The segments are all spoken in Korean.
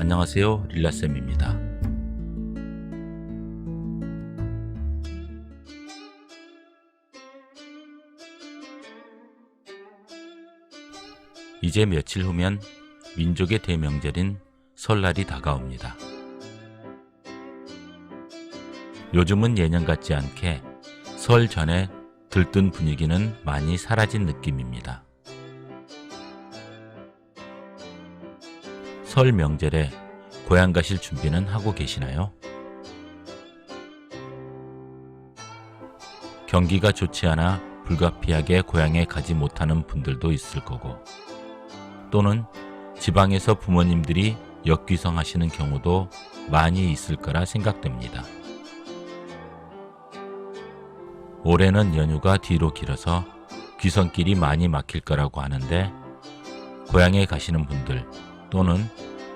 안녕하세요. 릴라쌤입니다. 이제 며칠 후면 민족의 대명절인 설날이 다가옵니다. 요즘은 예년 같지 않게 설 전에 들뜬 분위기는 많이 사라진 느낌입니다. 설 명절에 고향 가실 준비는 하고 계시나요? 경기가 좋지 않아 불가피하게 고향에 가지 못하는 분들도 있을 거고, 또는 지방에서 부모님들이 역귀성 하시는 경우도 많이 있을 거라 생각됩니다. 올해는 연휴가 뒤로 길어서 귀성길이 많이 막힐 거라고 하는데 고향에 가시는 분들 또는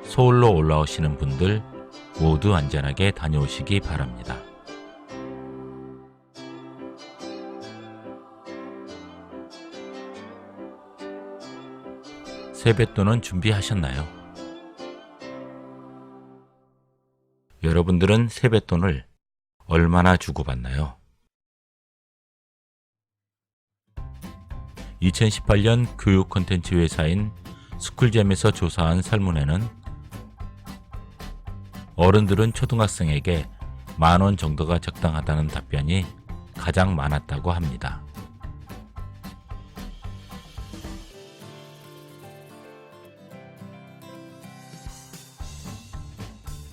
서울로 올라오시는 분들 모두 안전하게 다녀오시기 바랍니다. 세뱃돈은 준비하셨나요? 여러분들은 세뱃돈을 얼마나 주고받나요? 2018년 교육 콘텐츠 회사인 스쿨잼에서 조사한 설문에는 어른들은 초등학생에게 만 원 정도가 적당하다는 답변이 가장 많았다고 합니다.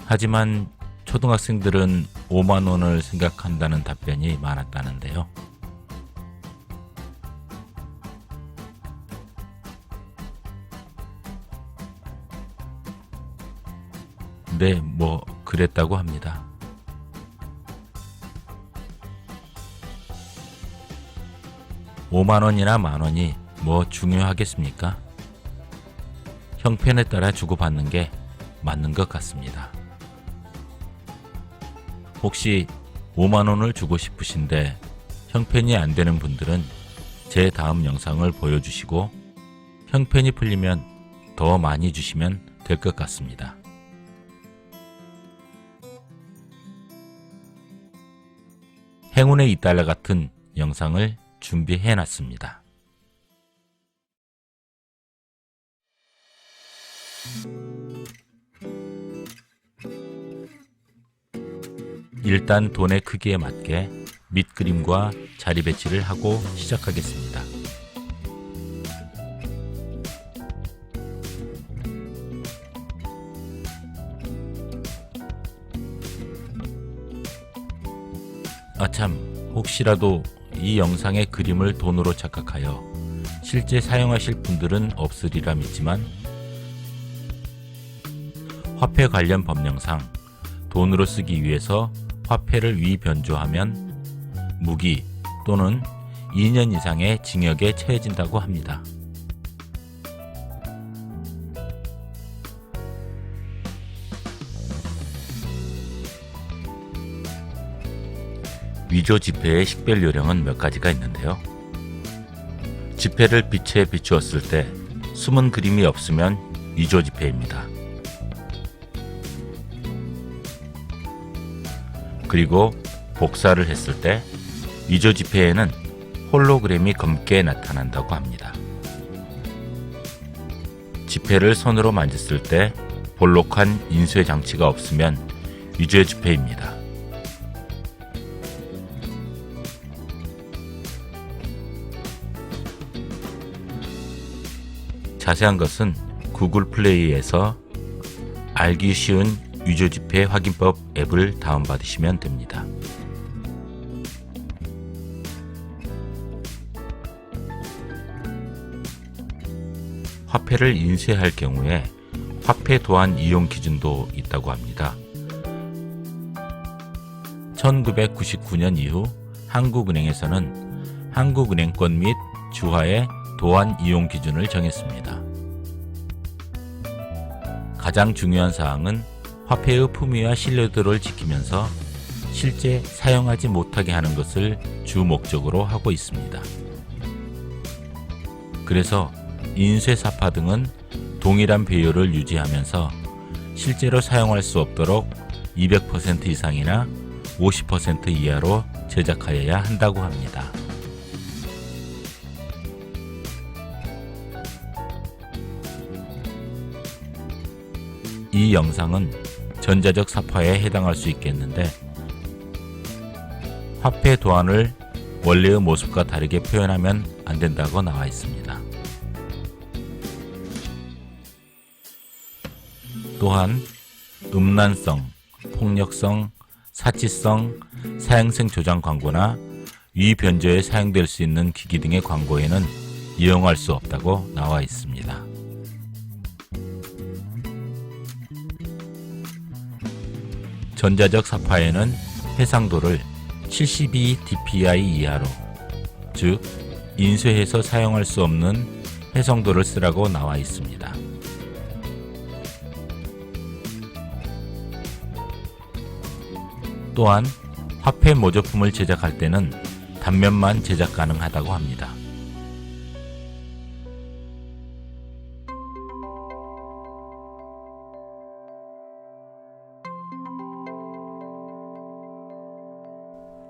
하지만 초등학생들은 5만 원을 생각한다는 답변이 많았다는데요. 네, 뭐 그랬다고 합니다. 오만 원이나 만 원이 뭐 중요하겠습니까? 형편에 따라 주고받는 게 맞는 것 같습니다. 혹시 5만 원을 주고 싶으신데 형편이 안 되는 분들은 제 다음 영상을 보여주시고 형편이 풀리면 더 많이 주시면 될 것 같습니다. 행운의 이달러 같은 영상을 준비해 놨습니다. 일단 돈의 크기에 맞게 밑그림과 자리 배치를 하고 시작하겠습니다. 아참, 혹시라도 이 영상의 그림을 돈으로 착각하여 실제 사용하실 분들은 없으리라 믿지만 화폐 관련 법령상 돈으로 쓰기 위해서 화폐를 위변조하면 무기 또는 2년 이상의 징역에 처해진다고 합니다. 위조 지폐의 식별 요령은 몇 가지가 있는데요. 지폐를 빛에 비추었을 때 숨은 그림이 없으면 위조 지폐입니다. 그리고 복사를 했을 때 위조 지폐에는 홀로그램이 검게 나타난다고 합니다. 지폐를 손으로 만졌을 때 볼록한 인쇄 장치가 없으면 위조 지폐입니다. 자세한 것은 구글 플레이에서 알기 쉬운 위조 지폐 확인법 앱을 다운받으시면 됩니다. 화폐를 인쇄할 경우에 화폐 도안 이용 기준도 있다고 합니다. 1999년 이후 한국은행에서는 한국은행권 및 주화의 도안 이용 기준을 정했습니다. 가장 중요한 사항은 화폐의 품위와 신뢰도를 지키면서 실제 사용하지 못하게 하는 것을 주 목적으로 하고 있습니다. 그래서 인쇄사파 등은 동일한 배열을 유지하면서 실제로 사용할 수 없도록 200% 이상이나 50% 이하로 제작하여야 한다고 합니다. 이 영상은 전자적 사파에 해당할 수 있겠는데 화폐 도안을 원래의 모습과 다르게 표현하면 안 된다고 나와 있습니다. 또한 음란성, 폭력성, 사치성, 사행성 조장 광고나 위변조에 사용될 수 있는 기기 등의 광고에는 이용할 수 없다고 나와 있습니다. 전자적 사파에는 해상도를 72 dpi 이하로, 즉 인쇄해서 사용할 수 없는 해상도를 쓰라고 나와 있습니다. 또한 화폐 모조품을 제작할 때는 단면만 제작 가능하다고 합니다.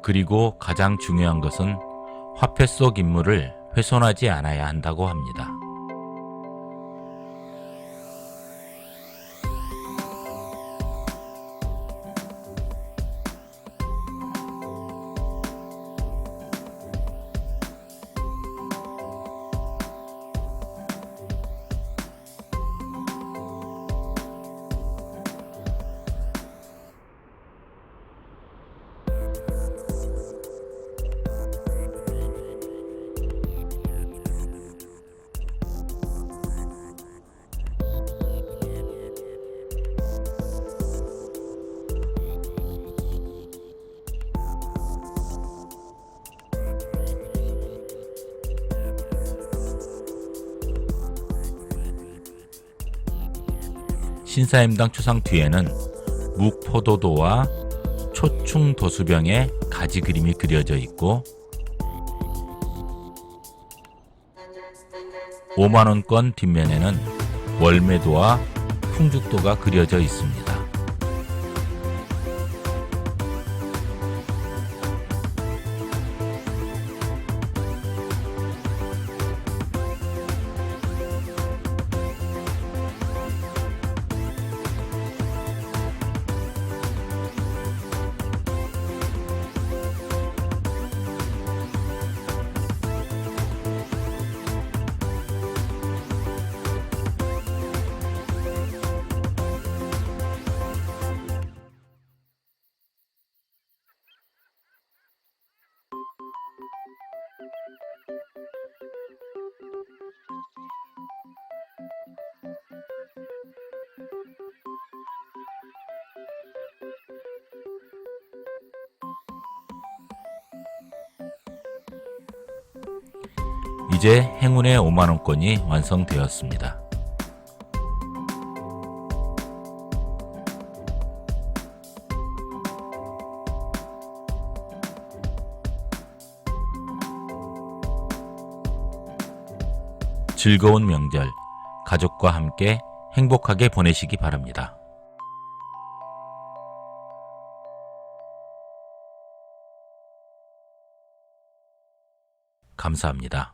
그리고 가장 중요한 것은 화폐 속 인물을 훼손하지 않아야 한다고 합니다. 신사임당 추상 뒤에는 묵포도도와 초충도수병의 가지 그림이 그려져 있고 5만원권 뒷면에는 월매도와 풍죽도가 그려져 있습니다. 이제 행운의 5만원권이 완성되었습니다. 즐거운 명절, 가족과 함께 행복하게 보내시기 바랍니다. 감사합니다.